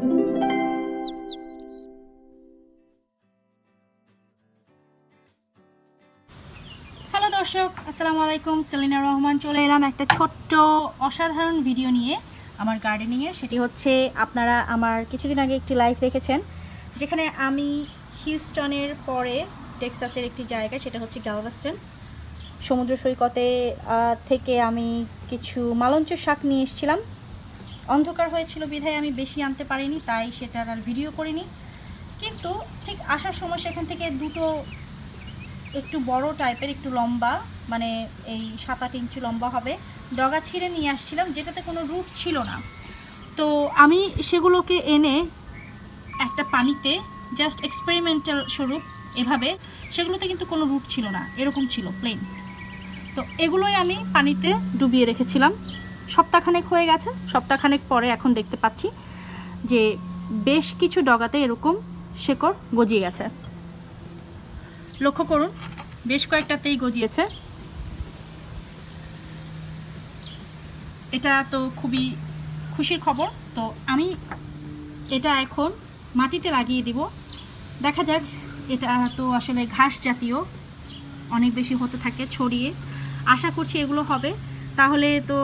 Hello দর্শক। আসসালামু আলাইকুম। সেলিনা রহমান চলে এলাম একটা ছোট্ট, অসাধারণ ভিডিও নিয়ে আমার গার্ডেনিংয়ে সেটি হচ্ছে আপনারা আমার কিছুদিন আগে একটি লাইভ দেখেছেন, যেখানে আমি হিউস্টনের পরে টেক্সাসের একটি জায়গা, সেটা হচ্ছে গ্যালভাস্টন সমুদ্র সৈকতে থেকে আমি কিছু মালঞ্চ শাক নিয়ে এসেছিলাম। অন্ধকার হয়েছিল বিধায় আমি বেশি আনতে পারিনি, তাই সেটার আর ভিডিও করিনি। কিন্তু ঠিক আসার সময় সেখান থেকে দুটো একটু বড় টাইপের একটু লম্বা মানে এই সাত আট ইঞ্চি লম্বা হবে, ডগা ছিঁড়ে নিয়ে আসছিলাম, যেটাতে কোনো রুট ছিল না। তো আমি সেগুলোকে এনে একটা পানিতে জাস্ট এক্সপেরিমেন্টাল স্বরূপ এভাবে, সেগুলোতে কিন্তু কোনো রুট ছিল না, এরকম ছিল প্লেন তো এগুলোই আমি পানিতে ডুবিয়ে রেখেছিলাম। সপ্তাহখানেক হয়ে গেছে। সপ্তাহখানেক পরে এখন দেখতে পাচ্ছি যে বেশ কিছু ডগাতে এরকম শেকড় গজিয়ে গেছে। লক্ষ্য করুন, বেশ কয়েকটাতেই গজিয়েছে। এটা তো খুবই খুশির খবর। তো আমি এটা এখন মাটিতে লাগিয়ে দিব। দেখা যাক, এটা তো আসলে ঘাস জাতীয়, অনেক বেশি হতে থাকে ছড়িয়ে। আশা করছি এগুলো হবে। তাহলে তো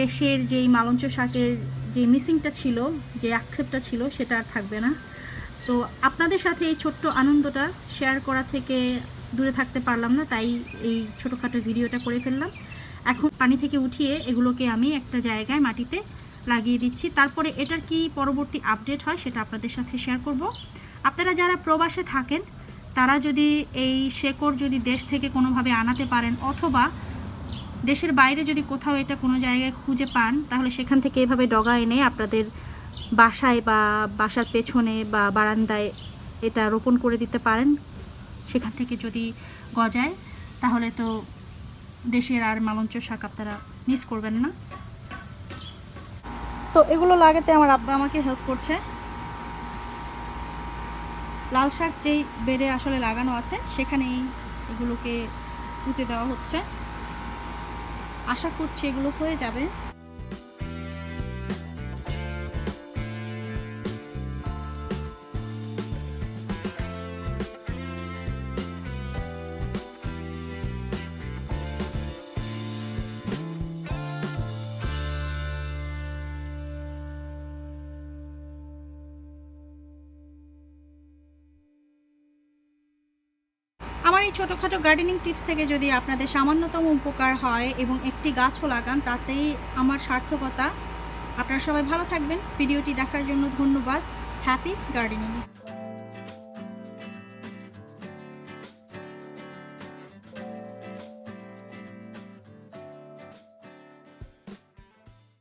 দেশের যেই মালঞ্চ শাকের যে মিসিংটা ছিল, যে আক্ষেপটা ছিল, সেটা আর থাকবে না। তো আপনাদের সাথে এই ছোট্ট আনন্দটা শেয়ার করা থেকে দূরে থাকতে পারলাম না, তাই এই ছোটোখাটো ভিডিওটা করে ফেললাম। এখন পানি থেকে উঠিয়ে এগুলোকে আমি একটা জায়গায় মাটিতে লাগিয়ে দিচ্ছি। তারপরে এটার কি পরবর্তী আপডেট হয় সেটা আপনাদের সাথে শেয়ার করব। আপনারা যারা প্রবাসে থাকেন, তারা যদি এই শেকড় যদি দেশ থেকে কোনোভাবে আনাতে পারেন, অথবা দেশের বাইরে যদি কোথাও এটা কোনো জায়গায় খুঁজে পান, তাহলে সেখান থেকে এভাবে ডগা এনে আপনাদের বাসায় বা বাসার পেছনে বা বারান্দায় এটা রোপণ করে দিতে পারেন। সেখান থেকে যদি গজায়, তাহলে তো দেশের আর মালঞ্চ শাক আপনারা মিস করবেন না। তো এগুলো লাগাতে আমার আব্বা আমাকে হেল্প করছে। লাল শাক যেই বেডে আসলে লাগানো আছে, সেখানেই এগুলোকে পুঁতে দেওয়া হচ্ছে। আশা করছি এগুলো হয়ে যাবে। ছোটোখাটো গার্ডেনিং টিপস থেকে যদি আপনাদের সামান্যতম উপকার হয় এবং একটি গাছও লাগান, তাতেই আমার সার্থকতা। আপনারা সবাই ভালো থাকবেন। ভিডিওটি দেখার জন্য ধন্যবাদ। Happy gardening